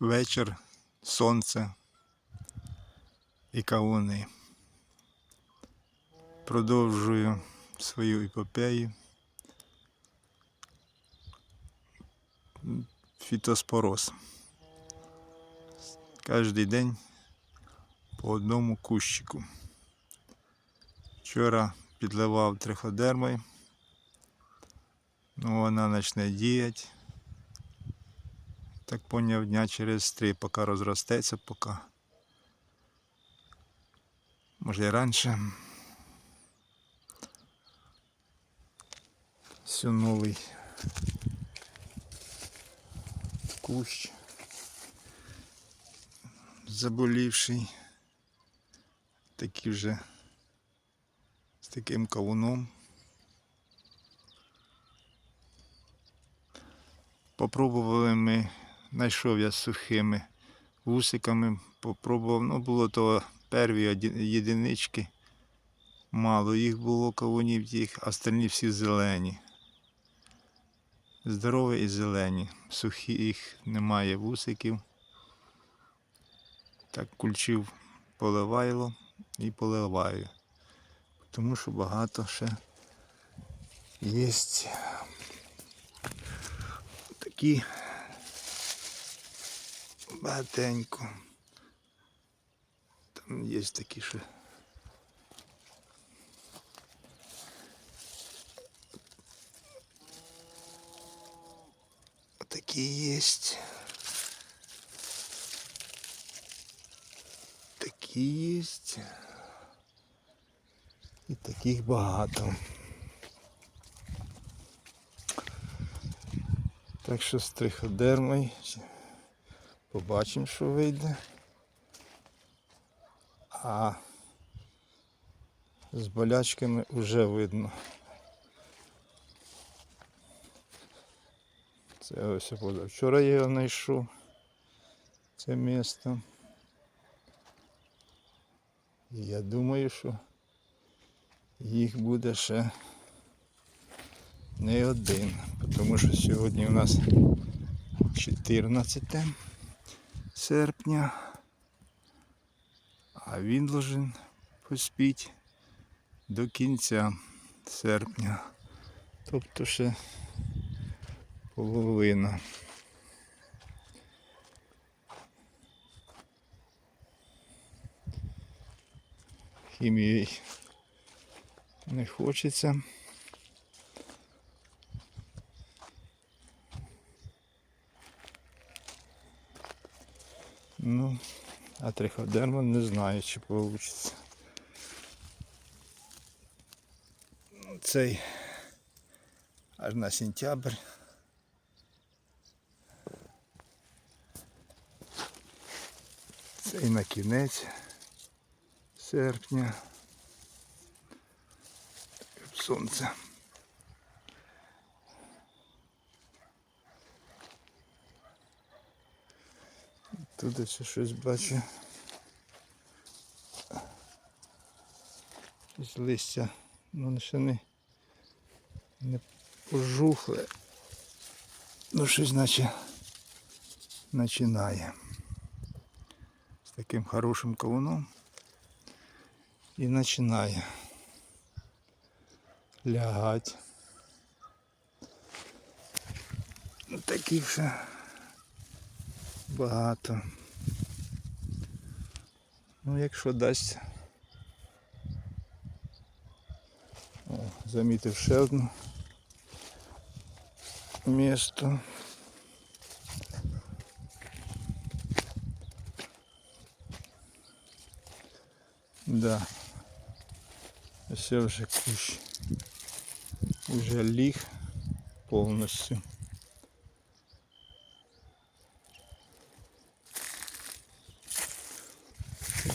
вечір, сонце і кавуни. Продовжую свою епопею. Фітоспороз. Кожен день по одному кущику. Вчора підливав триходермою. Ну, вона почне діяти. Так поняв дня через три, поки розростеться, поки. Може і раніше. Все новий кущ. Заболівший. Такий вже з таким кавуном. Попробували ми, знайшов я з сухими вусиками, попробував, ну було то перві єдинички. Мало їх було кавунів тих, а остальні всі зелені. Здорові і зелені. Сухі їх немає вусиків. Так кульчив поливайло і поливаю. Тому що багато ще є такі багатенько. Там є такі ще. Такі є. Такі є. І таких багато. Так що з триходермою побачимо, що вийде. А з болячками вже видно. Це ось позавчора я його знайшов. Це місто. І я думаю, що їх буде ще не один, тому що сьогодні у нас 14 серпня, а він должен поспіть до кінця серпня. Тобто ще половина. Хімії не хочеться. Ну, а триходерма не знаю, чи вийде. Цей аж на сентябрь. Цей на кінець серпня. Сонце. Тут ще щось бачу. Якісь листя, ну ще не, не пожухле. Ну щось наче починає. З таким хорошим кавуном. І починає лягати. Таких ще багато. Ну, якщо дасть. О, замітив ще одне місто. Да. Ось вже кущ. Уже ліг повністю.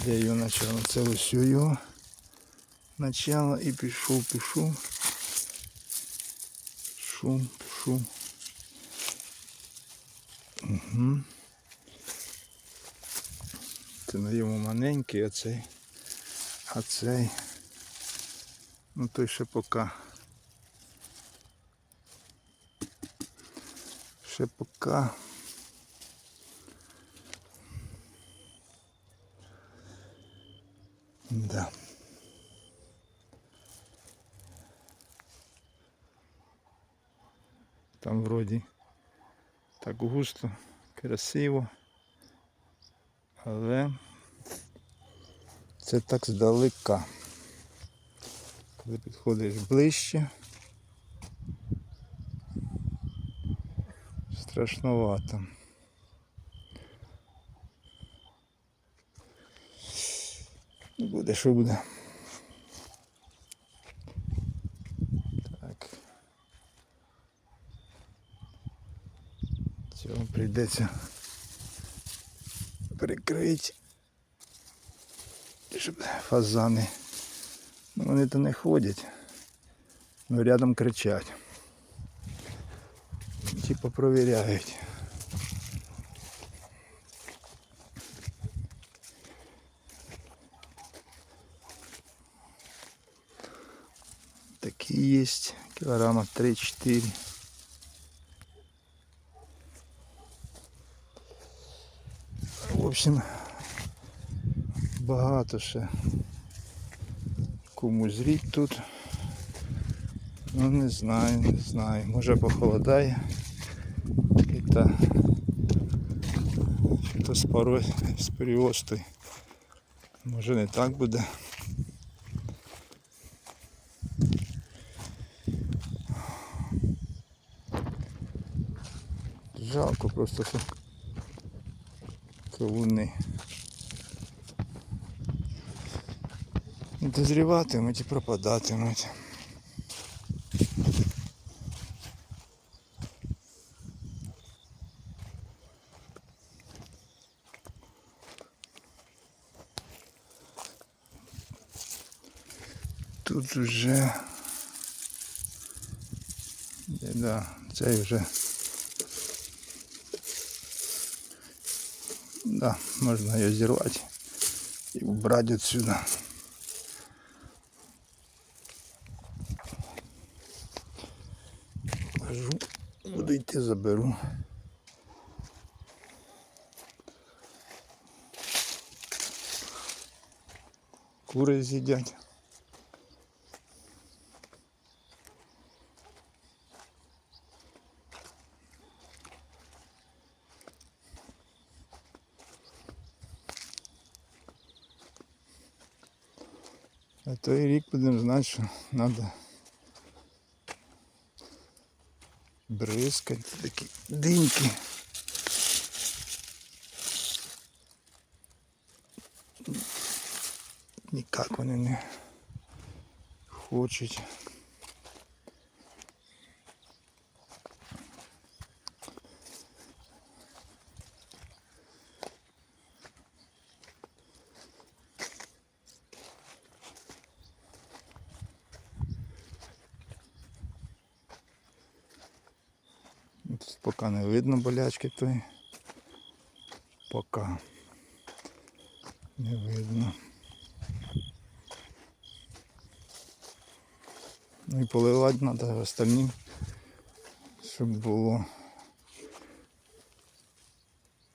Де його начало? Це ось його начало і пішов, пішов. Пішов, пішов. Угу. Це на йому маленький, а цей. А цей. Ну той ще поки. Ще поки Да. Там вроді так густо, красиво. Але це так здалека. Коли підходиш ближче, страшновато. Ну, Буде, що буде. Так. Цього прийдеться прикрити, щоб фазани. Ну, вони то не ходять, але рядом кричать. Типа провіряють. Такі є, кілограма 3-4. В общем, багато ще кому зріть тут. Ну не знаю, не знаю. Може похолодає. Та хто з порой з періостою. Може не так буде. Жалко просто що кавуни. Дозріватимуть і пропадатимуть. Тут вже Е, да, цей вже да, можно ее зервать и убрать отсюда. Кажу, буду идти заберу. Куры з'їдять. Той рік будемо знати, що треба бризкати такі диньки. Ніяк вони не хочуть. Тут поки не видно болячки тої. Поки не видно. Ну і поливати треба остальним, щоб було.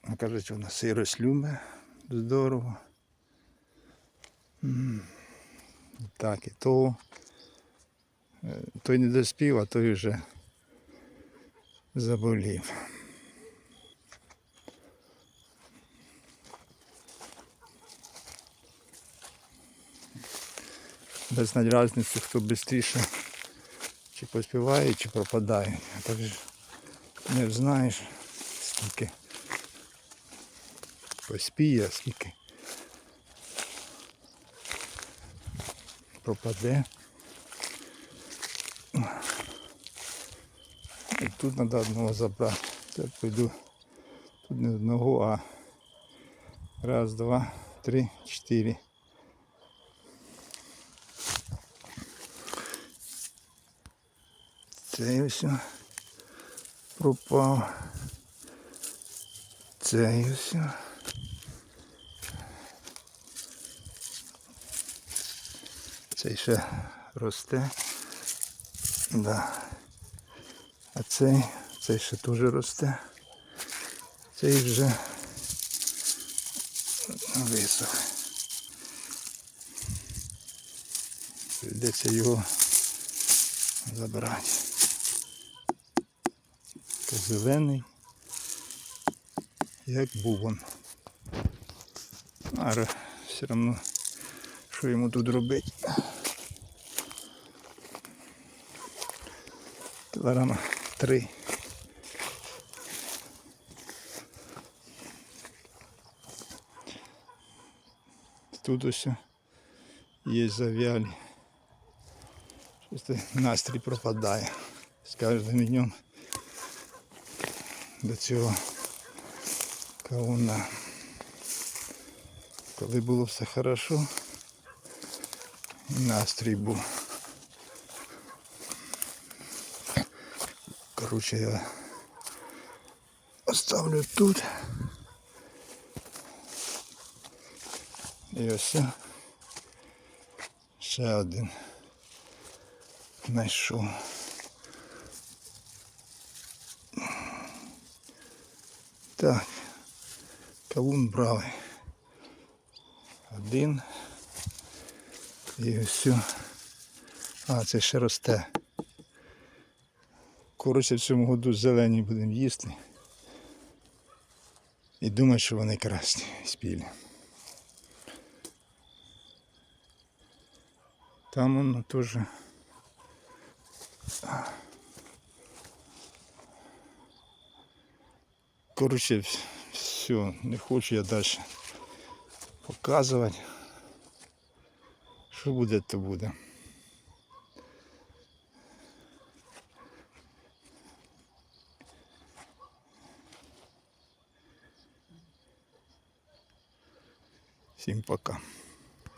А кажуть, вона сирость любить здорово. Так, і то е, той не доспів, а той вже заболів. Без різниці, хто швидше чи поспіває, чи пропадає. А так же не знаєш, скільки поспіє, скільки пропаде. Тут треба одного забрати. Це пойду тут не одного, а раз, два, три, чотири. Цей ось пропав. Цей ось. Цей ще росте. Да. А цей, цей ще теж росте. Цей вже висох. Прийдеться його забрати. Зелений, як бубон. А все одно, що йому тут робити? Кілограма три. Тут ось є зав'ялі. Щось настрій пропадає. З кожним днем до цього кавуна. Коли було все хорошо, настрій був. Коротше, я оставлю тут. І ось ще один знайшов. Так, кавун бравий. Один. І все. А, це ще росте. Коротше, в цьому году зелені будемо їсти. І думаю, що вони красні спілі. Там воно теж. Коротше, все, не хочу я далі показувати. Що буде, то буде. Всім пока.